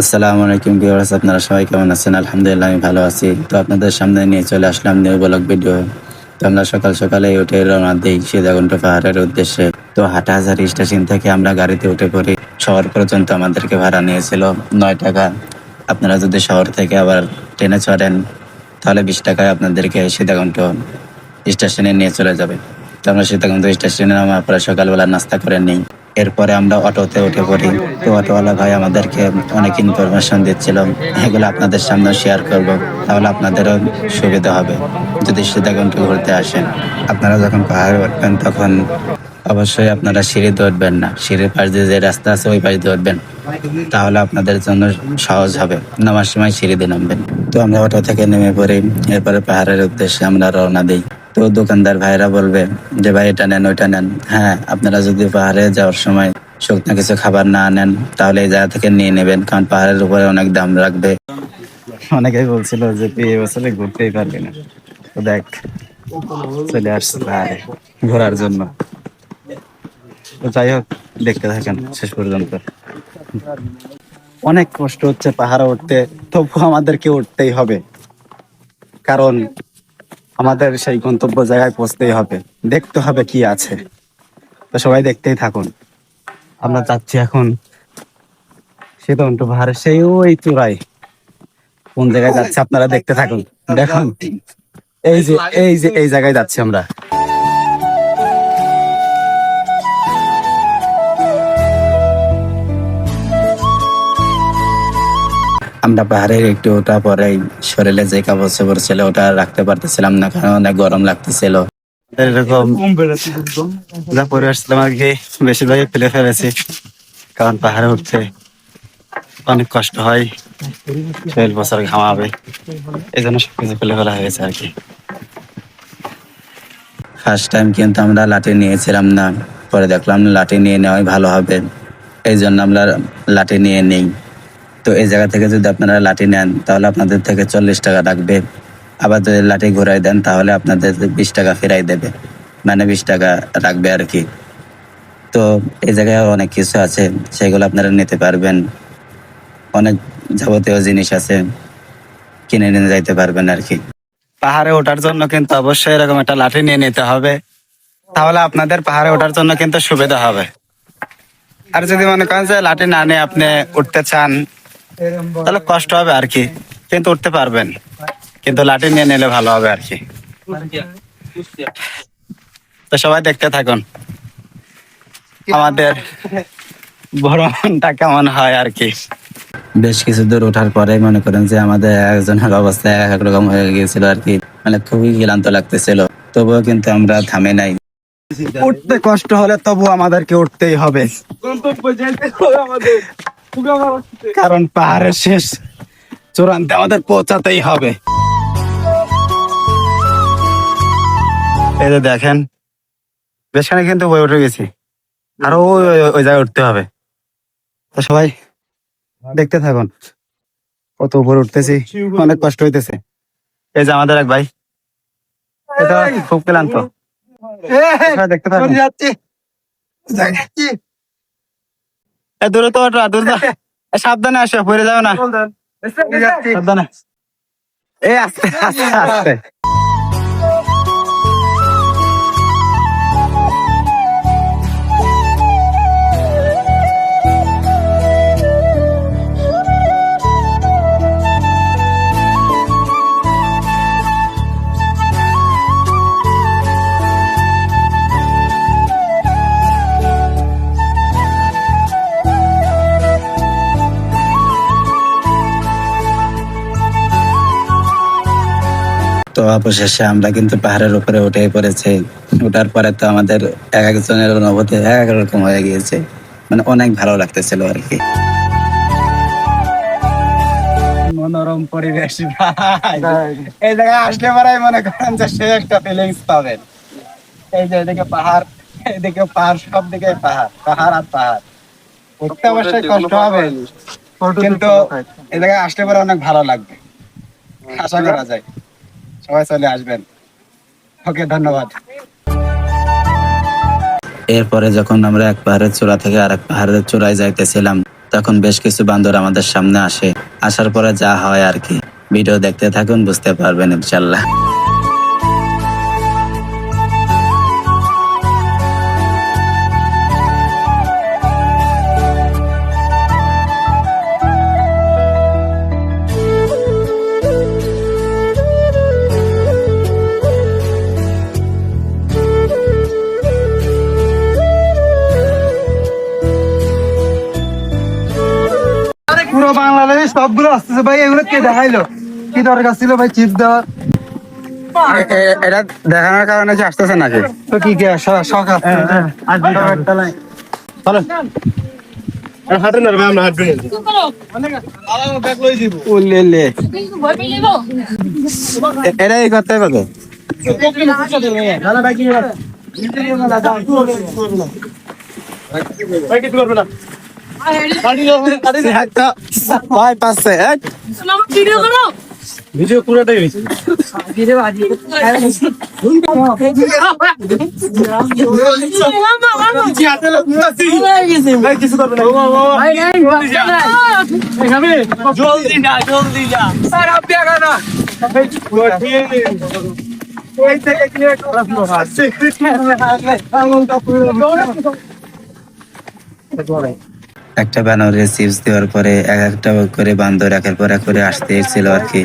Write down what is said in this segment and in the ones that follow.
আসসালামু আলাইকুম আপনারা সবাই কেমন আছেন? আলহামদুলিল্লাহ, আমি ভালো আছি। তো আপনাদের সামনে নিয়ে চলে আসলাম নিউ ব্লগ ভিডিও তো আমরা সকাল সকালে উঠে রওনা দিই সীতাকুণ্ড পাহাড়ের উদ্দেশ্যে। তো স্টেশন থেকে আমরা গাড়িতে উঠে পড়ি। শহর পর্যন্ত আমাদেরকে ভাড়া নিয়েছিল নয় টাকা। আপনারা যদি শহর থেকে আবার ট্রেনে চড়েন, তাহলে বিশ টাকায় আপনাদেরকে সীতাকুণ্ড স্টেশনে নিয়ে চলে যাবে। তো আমরা সীতাকুণ্ড স্টেশনে নামার পরে সকালবেলা নাস্তা করে নিই। এরপরে আমরা অটোতে উঠে পড়ি। তো অটোওয়ালা ভাই আমাদেরকে অনেক ইনফরমেশন দিচ্ছিল। এগুলো আপনাদের সামনে শেয়ার করব। তাহলে আপনাদেরও সুবিধা হবে। যদি সীতাকুণ্ড ঘুরতে আসেন। আপনারা যখন পাহাড়ে উঠবেন তখন অবশ্যই আপনারা সিঁড়ি উঠবেন না। সিঁড়ির পাশ দিয়ে যে রাস্তা আছে ওই পাশ দিয়ে উঠবেন তাহলে আপনাদের জন্য সহজ হবে। নামার সময় সিঁড়ি দিয়ে নামবেন। তো আমরা অটো থেকে নেমে পড়ি। এরপরে পাহাড়ের উদ্দেশ্যে আমরা রওনা দিই। তো দোকানদার ভাইরা বলবে যে, ভাই, এটা নেন, ওইটা নেন। হ্যাঁ আপনারা যদি পাহাড়ে যাওয়ার সময় শুকনো কিছু খাবার না নেন, তাহলে এই জায়গা থেকে নিয়ে নেবেন, কারণ পাহাড়ের উপরে অনেক দাম রাখবে। অনেকেই বলছিল যে, তুই এবছরে ঘুরতেই পারবি না। তো দেখ, চলে আসছে পাহাড়ে ঘোরার জন্য। তো যাই হোক, দেখতে থাকেন শেষ পর্যন্ত। অনেক কষ্ট হচ্ছে পাহাড়ে উঠতে তবু আমাদেরকে উঠতেই হবে। কারণ আমাদের সেই গন্তব্য জায়গায় পৌঁছতেই হবে। দেখতে হবে কি আছে। তো সবাই দেখতেই থাকুন। আমরা যাচ্ছি এখন শীতন্ত ভার সেই ওই চূড়ায়। কোন জায়গায় যাচ্ছে আপনারা দেখতে থাকুন। দেখুন। এই যে এই যে, এই জায়গায় যাচ্ছি আমরা। আমরা পাহাড়ের একটু ওটা পরে শরীরে যে কাপড় চোপড় ছিল ওটা রাখতে পারতেছিলাম না কারণ অনেক গরম লাগতেছিল। এরকম যা পরে আসছিলাম আর বেশিরভাগই ফেলে ফেলেছি কারণ পাহাড়ে উঠতে অনেক কষ্ট হয় শরীর বছর ঘামাবে এই জন্য সবকিছু ফেলে ফেলা হয়েছে আর কি। ফার্স্ট টাইম কিন্তু আমরা লাঠি নিয়েছিলাম না পরে দেখলাম লাঠি নিয়ে নেওয়াই ভালো হবে এই জন্য আমরা লাঠি নিয়ে নেই। তো এই জায়গা থেকে যদি আপনারা লাঠি নেন, তাহলে আপনাদের থেকে চল্লিশ টাকা রাখবে আবার যদি লাঠি ঘুরাই দেন, তাহলে আপনাদের বিশ টাকা ফেরাই দেবে। মানে বিশ টাকা রাখবে আর কি। তো এই জায়গায় অনেক কিছু আছে, সেগুলো আপনারা নিতে পারবেন। অনেক যাবতীয় জিনিস আছে, কিনে নিয়ে যাইতে পারবেন আর কি। পাহাড়ে ওঠার জন্য কিন্তু অবশ্যই এরকম একটা লাঠি নিয়ে নিতে হবে। তাহলে আপনাদের পাহাড়ে ওঠার জন্য কিন্তু সুবিধা হবে। আর যদি মনে করেন যে লাঠি না নিয়ে আপনি উঠতে চান তাহলে কষ্ট হবে আর কি। কিন্তু উঠতে পারবেন। কিন্তু লাঠি নিয়ে নিলে ভালো হবে আর কি। তো সবাই দেখতে থাকুন। আমাদের ভ্রমণটা কেমন হয় আর কি। বেশ কিছু দূর ওঠার পরে মনে করেন যে আমাদের একজনের অবস্থা এক এক রকম হয়ে গিয়েছিল আর কি। মানে খুবই ক্লান্ত লাগতেছিল। তবুও কিন্তু আমরা থামে নাই। উঠতে কষ্ট হলে তবু আমাদেরকে উঠতেই হবে। কারণ পাহাড়ের শেষ চূড়ান্তে আমাদের পৌঁছাতেই হবে। এই যে দেখেন বেশ খানিক কিন্তু বই উঠে গেছি। আরও ওই ওই- জায়গায় উঠতে হবে। তো সবাই দেখতে থাকুন কত উপরে উঠতেছি অনেক কষ্ট হইতেছে। এই যে আমাদের এক ভাই এটা খুব ক্লান্ত। দেখতে থাকুন। দূরে তো ওটা দূরে তো। সাবধানে আসো পড়ে যাও না। সাবধানে। এ আস্তে আস্তে। আস্তে। তো অবশেষে আমরা কিন্তু পাহাড়ের উপরে উঠে পড়েছি। ওঠার পরে তো আমাদের এক একজনের অনুভূতি এক এক রকম হয়ে গিয়েছে। মানে অনেক ভালো লাগতেছিল আর কি। মনোরম পরিবেশ এই জায়গায় আসলে পরে মনে করেন যে সে একটা ফিলিংস পাবেন। এই যে এদিকে পাহাড় এদিকে পাহাড় সব দিকে পাহাড় পাহাড় আর পাহাড়। উঠতে অবশ্যই কষ্ট হবে। কিন্তু এই জায়গায় আসলে পরে অনেক ভালো লাগবে। আশা করা যায়। সবাই চলে আসবেন। ওকে, ধন্যবাদ। এরপরে যখন আমরা এক পাহাড়ের চূড়া থেকে আরেক পাহাড়ের চূড়ায় যাইতেছিলাম, তখন বেশ কিছু বান্দর আমাদের সামনে আসে। আসার পরে যা হয় আর কি। ভিডিও দেখতে থাকুন, বুঝতে পারবেন ইনশাল্লাহ। আসতেছে ভাই এগুলো কে দেখাইলো? কি দরকার ছিল ভাই চিপস দেওয়ার এটা দেখানোর কারণে কি আসতেছে নাকি? তো কি কে শখ আছে? ভিডিও কিছু করবে না। জলদি না জলদি যা স্যার আপনি আগে ওই থেকে ক্লিয়ার করা একটা বানরের চিপস দেওয়ার পরে এক একটা করে বান্দর একের পর এক করে আসতে ছিল আর কি।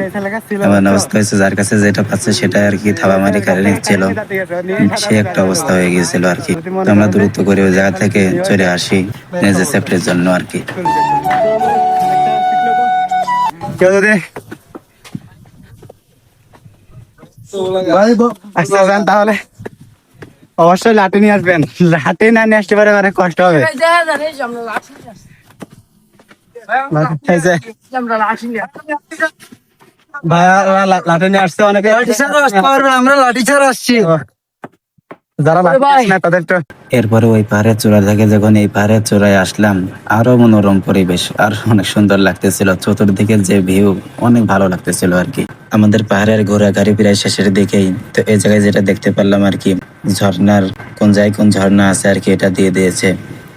এমন অবস্থা হয়েছে, যার কাছে যেটা পাচ্ছে সেটা আর কি থাবা মারি কারে নিচ্ছিল। সে একটা অবস্থা হয়ে গিয়েছিল আর কি। আমরা দ্রুত করে ওই জায়গা থেকে চলে আসি, নিজের সেফটির জন্য আর কি। তাহলে। অবশ্যই লাঠি নিয়ে আসবেন। লাঠি না নিয়ে আসতে পারে অনেক কষ্ট হবে। ভাইয়া লা- লাঠি নিয়ে আসছে অনেকে। আমরা লাঠি ছাড়া আসছি। যারা লাঠি ভাই। আসে না তাদের তো এরপরে ওই পাহাড়ের চূড়া থেকে যখন এই পাহাড়ের চূড়ায় আসলাম আরও মনোরম পরিবেশ আর অনেক সুন্দর লাগতেছিল। চতুর্দিকের যে ভিউ অনেক ভালো লাগতেছিল আর কি। আমাদের পাহাড়ের ঘোরাঘুরি প্রায় শেষের দিকেই। তো এই জায়গায় যেটা দেখতে পারলাম আর কি ঝর্ণার কোন জায়গায় কোন ঝর্ণা আছে আর কি এটা দিয়ে দিয়েছে।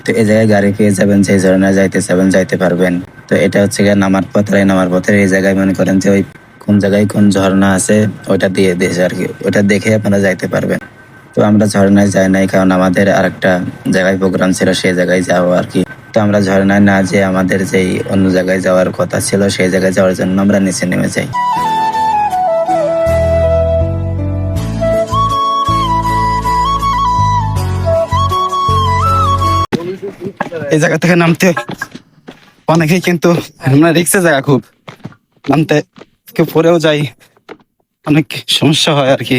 তো এই জায়গায় গাড়ি পেয়ে যাবেন যে ঝর্ণায় যাইতে চাবেন যাইতে পারবেন। তো এটা হচ্ছে গিয়ে নামার পথে নামার পথে এই জায়গায় মনে করেন যে ওই কোন জায়গায় কোন ঝর্ণা আছে ওটা দিয়ে দিয়েছে আর কি। ওটা দেখে আপনারা যাইতে পারবেন। আমরা ঝর্ণায় যাই নাই, কারণ আমাদের আরেকটা জায়গায় প্রোগ্রাম ছিল, সেই জায়গায় যাব আর কি। তো আমরা ঝর্ণায় না যে আমাদের যেই অন্য জায়গায় যাওয়ার কথা ছিল, সেই জায়গায় যাওয়ার জন্য আমরা নিচে নেমে যাই। এই জায়গা থেকে নামতে অনেকেই কিন্তু রিক্সের জায়গা খুব। নামতে কেউ পড়েও যাই, অনেক সমস্যা হয় আর কি।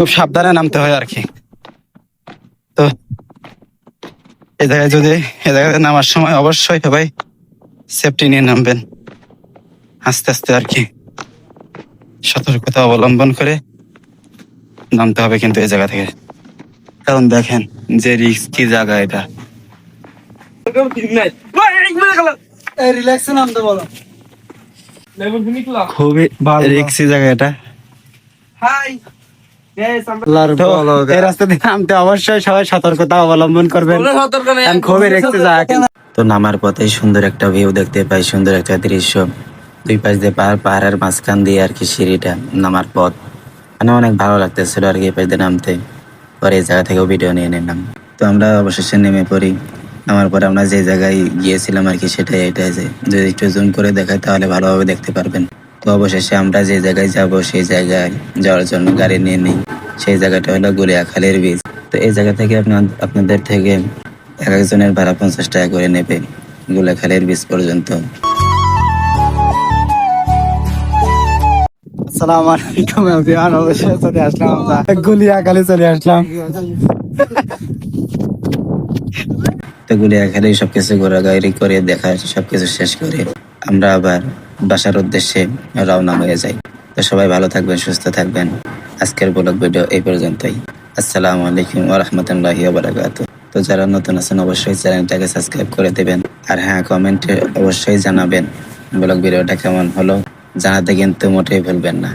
খুব সাবধানে নামতে হয় আর কি। তো এই জায়গায় যদি এই জায়গায় নামার সময় অবশ্যই সবাই সেফটি নিয়ে নামবেন। আস্তে আস্তে আর কি সতর্কতা অবলম্বন করে নামতে হবে কিন্তু এই জায়গা থেকে। কারণ দেখেন যে রিক্স কি জায়গা এটা। রিল্যাক্সে নামতে বলো। খুবই রিক্সি জায়গা এটা। হাই এই রাস্তা দিয়ে নামতে অবশ্যই সবাই সতর্কতা অবলম্বন করবেন। খুবই রিক্সি জায়গা তো নামার পথে সুন্দর একটা ভিউ দেখতে পাই সুন্দর একটা দৃশ্য। দুই পাশ দিয়ে পাহাড় পাহাড়ের মাঝখান দিয়ে আর কি সিঁড়িটা নামার পথ। মানে অনেক ভালো লাগতেছিল আর কি এই পাশ দিয়ে নামতে। পরে এই জায়গা থেকেও ভিডিও নিয়ে নিলাম। তো আমরা অবশেষে নেমে পড়ি। নামার পরে আমরা যে জায়গায় গিয়েছিলাম আর কি সেটাই এটাই যে যদি একটু জুম করে দেখায় তাহলে ভালোভাবে দেখতে পারবেন। তো অবশেষে আমরা যে জায়গায় যাব সেই জায়গায় যাওয়ার জন্য গাড়ি নিয়ে নিই। সেই জায়গাটা হলো গুলিয়াখালীর বীজ তো এই জায়গা থেকে আপনার আপনাদের থেকে এক একজনের ভাড়া পঞ্চাশ টাকা করে নেবে গুলিয়াখালীর বীজ পর্যন্ত। আসসালামু আলাইকুম এভরিওয়ান অবশ্যই চলে আসলাম আমরা। গুলিয়াখালী চলে আসলাম। তো গুলিয়াখালী সবকিছু ঘোরাঘুরি করে দেখা সবকিছু শেষ করে আমরা আবার বাসার উদ্দেশ্যে রওনা হয়ে যাই তো সবাই ভালো থাকবেন, সুস্থ থাকবেন। আজকের ব্লগ ভিডিও এই পর্যন্তই। আসসালামু আলাইকুম রাহমাতুল্লাহি ওয়া বারাকাতুহু তো যারা নতুন আছেন, অবশ্যই চ্যানেলটাকে সাবস্ক্রাইব করে দেবেন। আর হ্যাঁ কমেন্টে অবশ্যই জানাবেন ব্লগ ভিডিওটা কেমন হলো। জানাতে কিন্তু মোটেই ভুলবেন না।